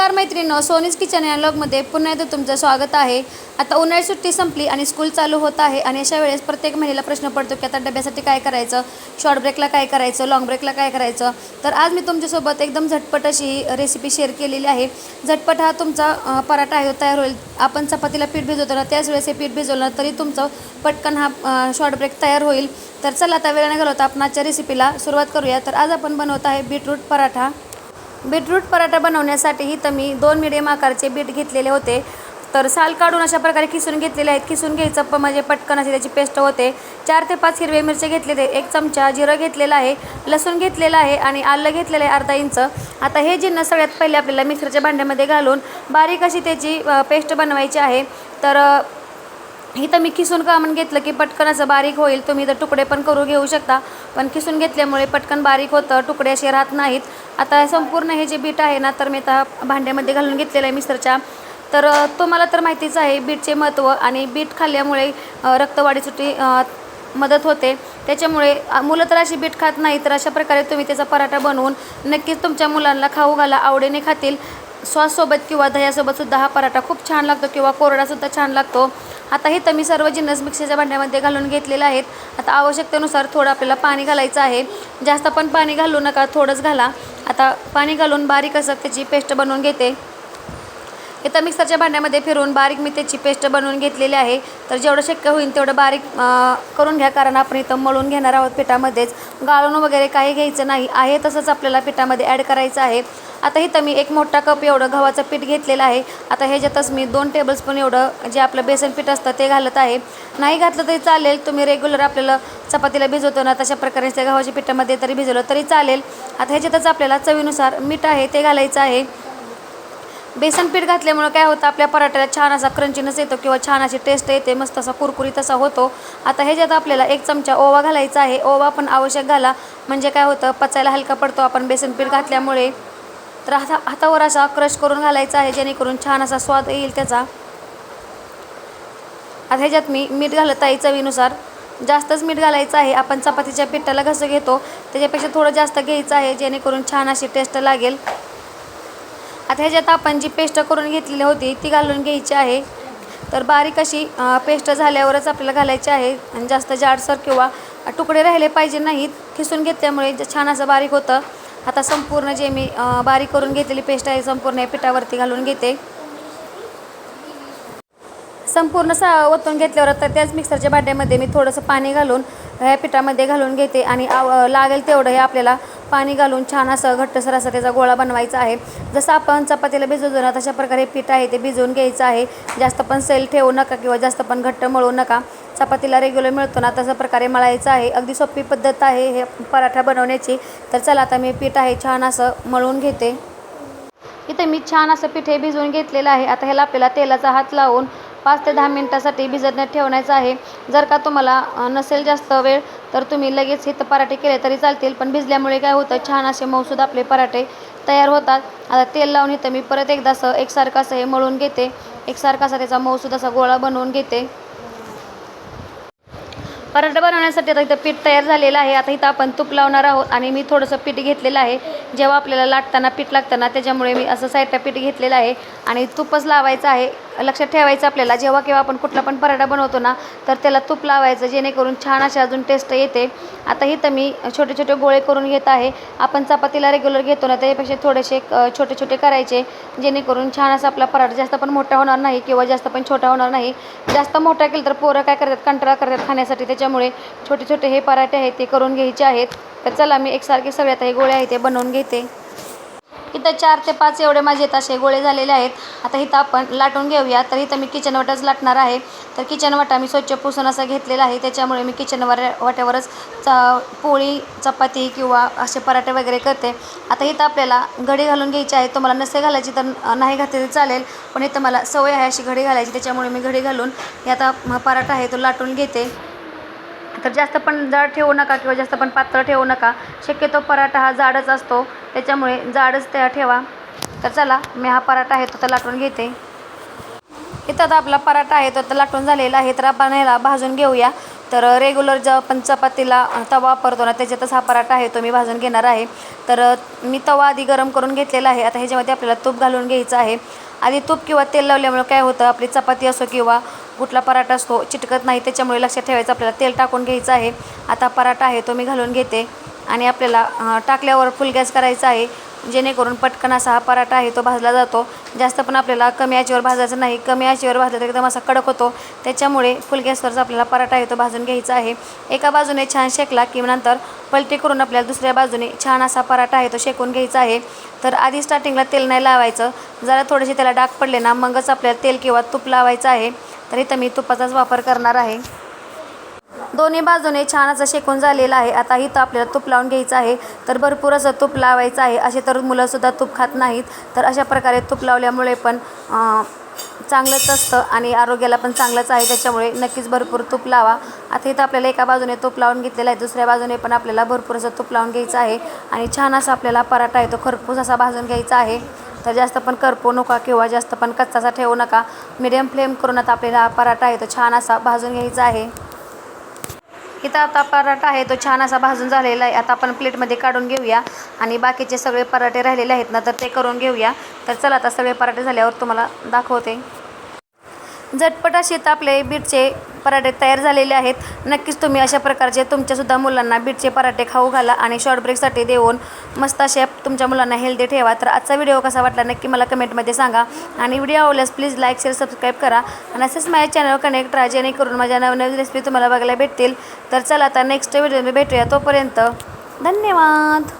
नमस्कार मैत्रिणींनो सोनीस किचन या लॉगमध्ये पुन्हा एकदा तुमचं स्वागत आहे. आता उन्हाळी सुट्टी संपली आणि स्कूल चालू होत आहे आणि अशा वेळेस प्रत्येक महिलेला प्रश्न पडतो की आता डब्यासाठी काय करायचं? शॉर्ट ब्रेकला काय करायचं? लाँग ब्रेकला काय करायचं? तर आज मी तुमच्यासोबत एकदम झटपट अशी रेसिपी शेअर केलेली आहे. झटपट हा तुमचा पराठा आहे तो तयार होईल. आपण चपातीला पीठ भिजवतो ना त्याच वेळेस हे पीठ भिजवलं तरी तुमचं पटकन हा शॉर्ट ब्रेक तयार होईल. तर चला आता वेळ नाही घालवता आपण आजच्या रेसिपीला सुरुवात करूया. तर आज आपण बनवत आहे बीटरूट पराठा. बीटरूट पराठा बनवण्यासाठी तर मी दोन मिडियम आकारचे बीट घेतलेले होते. तर साल काढून अशा प्रकारे किसून घेतलेले आहेत. किसून घ्यायचं पण म्हणजे पटकन असे त्याची पेस्ट होते. चार ते पाच हिरवे मिरचे घेतलेले. एक चमचा जिरं घेतलेलं आहे. लसूण घेतलेलं आहे आणि आलं घेतलेलं आहे अर्धा इंच. आता हे जिन्नस सगळ्यात पहिले आपल्याला मिक्सरच्या भांड्यामध्ये घालून बारीक अशी त्याची पेस्ट बनवायची आहे. तर इथं मी किसून कामून घेतलं की पटकन असं बारीक होईल. तुम्ही इथं तुकडे पण करू घेऊ शकता. पण किसून घेतल्यामुळे पटकन बारीक होतं तुकडे असे राहत नाहीत. आता संपूर्ण हे जे बीट आहे ना तर मी आता भांड्यामध्ये घालून घेतलेलं आहे मिक्सरच्या. तर तुम्हाला तर माहितीच आहे बीटचे महत्त्व आणि बीट खाल्ल्यामुळे रक्तवाढीसाठी मदत होते. त्याच्यामुळे मुलं तर अशी बीट खात नाही तर अशा प्रकारे तुम्ही त्याचा पराठा बनवून नक्कीच तुमच्या मुलांना खाऊ घाला आवडीने खातील. सॉससोबत किंवा दह्यासोबत सुद्धा हा पराठा खूप छान लागतो किंवा कोरडासुद्धा छान लागतो. आता हे तर मी सर्व जिन्नस मिक्सरच्या भांड्यामध्ये घालून घेतलेले आहेत. आता आवश्यकतेनुसार थोडं आपल्याला पाणी घालायचं आहे. जास्त पण पाणी घालू नका थोडंच घाला. आता पाणी घालून बारीक असं त्याची पेस्ट बनवून घेते. इथं मिक्सरच्या भांड्यामध्ये फिरून बारीक मी त्याची पेस्ट बनवून घेतलेली आहे. तर जेवढं शक्य होईल तेवढं बारीक करून घ्या कारण आपण इथं मळून घेणार आहोत पिठामध्येच. गाळून वगैरे काही घ्यायचं नाही. आहे तसंच आपल्याला पिठामध्ये ॲड करायचं आहे. आता इथं मी एक मोठा कप एवढं गव्हाचं पीठ घेतलेलं आहे. आता ह्याच्यातच मी दोन टेबलस्पून एवढं जे आपलं बेसन पीठ असतं ते घालत आहे. नाही घातलं तरी चालेल. तुम्ही रेग्युलर आपल्याला चपातीला भिजवतो ना तशा प्रकारे त्या गव्हाच्या पिठामध्ये तरी भिजवलं तरी चालेल. आता ह्याच्यातच आपल्याला चवीनुसार मीठ आहे ते घालायचं आहे. बेसन पीठ घातल्यामुळं काय होतं आपल्या पराठ्याला छान असा क्रंचीनस येतो किंवा छान अशी टेस्ट येते मस्त असा कुरकुरीत असा होतो. आता ह्याच्यात आपल्याला एक चमचा ओवा घालायचा आहे. ओवा पण आवश्यक घाला. म्हणजे काय होतं पचायला हलका पडतो. आपण बेसन पीठ घातल्यामुळे तर हाता हातावर असा क्रश करून घालायचा आहे जेणेकरून छान असा स्वाद येईल त्याचा. आता ह्याच्यात मी मीठ घालत आहे चवीनुसार. जास्तच मीठ घालायचं आहे. आपण चपातीच्या पिठाला घसं घेतो. त्याच्यापेक्षा थोडं जास्त घ्यायचं आहे जेणेकरून छान अशी टेस्ट लागेल. आता ह्याच्यात आपण जी पेस्ट करून घेतलेली होती ती घालून घ्यायची आहे. तर बारीक अशी पेस्ट झाल्यावरच आपल्याला घालायची आहे. आणि जास्त जाडसर किंवा तुकडे राहिले पाहिजे नाहीत. खिसून घेतल्यामुळे छान असं बारीक होतं. आता संपूर्ण जे मी बारीक करून घेतलेली पेस्ट आहे संपूर्ण या पिठावरती घालून घेते. संपूर्ण सा ओतून घेतल्यावर तर त्याच मिक्सरच्या भांड्यामध्ये मी थोडंसं पाणी घालून ह्या पिठामध्ये घालून घेते. आणि आव लागेल तेवढं हे आपल्याला पाणी घालून छान असं घट्टसर असा त्याचा गोळा बनवायचा आहे. जसं आपण चपातीला भिजवतो ना तशा प्रकारे पीठ आहे ते भिजवून घ्यायचं आहे. जास्त पण सेल ठेवू नका किंवा जास्त पण घट्ट मळू नका. चपातीला रेग्युलर मिळतो ना तशा प्रकारे मळायचं आहे. अगदी सोपी पद्धत आहे हे पराठा बनवण्याची. तर चला आता मी पीठ आहे छान असं मळून घेते. इथे मी छान असं पीठ हे भिजवून घेतलेलं आहे. आता ह्याला आपल्याला तेलाचा हात लावून पाच ते दहा मिनटासाठी भिजवण्यात ठेवण्याचं आहे. जर का तुम्हाला नसेल जास्त वेळ तर तुम्ही लगेच इथं पराठे केले तरी चालतील. पण भिजल्यामुळे काय होतं छान असे मऊसूद आपले पराठे तयार होतात. आता तेल लावून इथं मी परत एकदा असं एकसारखं असं हे मळून घेते. एकसारखा असा त्याचा मऊसूद असा गोळा बनवून घेते. पराठा बनवण्यासाठी आता इथं पीठ तयार झालेलं आहे. आता इथं आपण तूप लावणार आहोत आणि मी थोडंसं पीठ घेतलेलं आहे. जेव्हा आपल्याला लाटताना पीठ लागताना त्याच्यामुळे मी असं साईडला पीठ घेतलेलं आहे. आणि तूपच लावायचं आहे. लक्षात ठेवायचं आपल्याला. जेव्हा केव्हा आपण कुठला पण पराठा बनवतो ना तर त्याला तूप लावायचं जेणेकरून छान अशी अजून टेस्ट येते. आता इथं मी छोटे छोटे गोळे करून घेत आहे. आपण चपातीला रेग्युलर घेतो ना त्याच्यापेक्षा थोडेसे छोटे छोटे करायचे जेणेकरून छान असा आपला पराठा जास्त पण मोठा होणार नाही किंवा जास्त पण छोटा होणार नाही. जास्त मोठा केलं तर पोरं काय करतात कंटाळा करतात खाण्यासाठी. त्याच्यामुळे छोटे छोटे हे पराठे आहेत ते करून घ्यायचे आहेत. तर चला मी एकसारखे सगळ्यात हे गोळे आहेत ते बनवून घेते. इथं चार ते पाच एवढे माझे इथं असे गोळे झालेले आहेत. आता इथं आपण लाटून घेऊया. तर इथं मी किचन लाटणार आहे. तर किचन वाटा मी स्वच्छ पुसून असा घेतलेला आहे. त्याच्यामुळे मी किचन वाट्यावरच च पोळी चपाती किंवा असे पराठे वगैरे करते. आता इथं आपल्याला घडी घालून घ्यायची आहे. तुम्हाला नसे घालायची तर नाही घातली तरी चालेल. पण इथं मला सवय आहे अशी घडी घालायची. त्याच्यामुळे मी घडी घालून हे आता पराठा आहे तो लाटून घेते. तर जास्त पण जाड ठेवू नका किंवा जास्त पण पातळ ठेवू नका. शक्यतो पराठा हा जाडच असतो. त्याच्यामुळे जाडच त्या ठेवा. तर चला मी हा पराठा आहे तो तर लाटून घेते. इथं आता आपला पराठा आहे तो तर लाटून झालेला आहे. तर आपण ह्याला भाजून घेऊया. तर रेग्युलर जो आपण चपातीला तवा वापरतो ना त्याच्यातच हा पराठा आहे तो मी भाजून घेणार आहे. तर मी तवा आधी गरम करून घेतलेला आहे. आता ह्याच्यामध्ये आपल्याला तूप घालून घ्यायचं आहे. आधी तूप किंवा तेल लावल्यामुळे काय होतं आपली चपाती असो किंवा कुठला पराठा असतो चिटकत नाही. त्याच्यामुळे लक्षात ठेवायचं आपल्याला तेल टाकून घ्यायचं आहे. आता पराठा आहे तो मी घालून घेते. आणि आपल्याला टाकल्यावर फुल गॅस करायचा आहे. जेणेकरून पटकन असा हा पराठा आहे तो भाजला जातो. जास्त पण आपल्याला कमी आचेवर भाजायचा नाही. कमी आचेवर भाजला तर एकदम असा कडक होतो. त्याच्यामुळे फुल गॅसवरचा आपल्याला पराठा आहे तो भाजून घ्यायचा आहे. एका बाजूने छान शेकला की नंतर पलटी करून आपल्याला दुसऱ्या बाजूने छान असा पराठा आहे तो शेकून घ्यायचा आहे. तर आधी स्टार्टिंगला तेल नाही लावायचं. जरा थोडेसे त्याला डाग पडले ना मगच आपल्याला तेल किंवा तूप लावायचं आहे. तर इथं मी तुपाचाच वापर करणार आहे. दोन्ही बाजूने छान असं शेकून झालेलं आहे. आता ही तर आपल्याला तूप लावून घ्यायचं आहे. तर भरपूर असं तूप लावायचं आहे. असे तर मुलंसुद्धा तूप खात नाहीत. तर अशा प्रकारे तूप लावल्यामुळे पण चांगलंच असतं आणि आरोग्याला पण चांगलंच आहे. त्याच्यामुळे नक्कीच भरपूर तूप लावा. आता इथं आपल्याला एका बाजूने तूप लावून घेतलेलं आहे. दुसऱ्या बाजूने पण आपल्याला भरपूर असं तूप लावून घ्यायचं आहे. आणि छान असा आपल्याला पराठा आहे तो खरपूस असा भाजून घ्यायचा आहे. तर जास्त पण करपू नका किंवा जास्त पण कच्चाचा ठेवू नका. मिडियम फ्लेम करून आता आपल्याला पराठा आहे तो छान असा भाजून घ्यायचा आहे. इथं आता पराठा आहे तो छान असा भाजून झालेला आहे. आता आपण प्लेटमध्ये काढून घेऊया. आणि बाकीचे सगळे पराठे राहिलेले आहेत ना तर ते करून घेऊया. तर चला आता सगळे पराठे झाल्यावर तुम्हाला दाखवते. झटपट असे तर आपले बीटचे पराठे तयार झालेले आहेत. नक्कीच तुम्ही अशा प्रकारचे तुमच्यासुद्धा मुलांना बीटचे पराठे खाऊ घाला आणि शॉर्ट ब्रेकसाठी देऊन मस्त असे तुमच्या मुलांना हेल्दी ठेवा. तर आजचा व्हिडिओ कसा वाटला नक्की मला कमेंटमध्ये सांगा. आणि व्हिडिओ आवडल्यास प्लीज लाईक शेअर सबस्क्राईब करा. आणि असेच माझ्या चॅनल कनेक्ट राहा जेणेकरून माझ्या नवनवीन रेसिपी तुम्हाला बघायला भेटतील. तर चला आता नेक्स्ट व्हिडिओ मी भेटूया. तोपर्यंत धन्यवाद.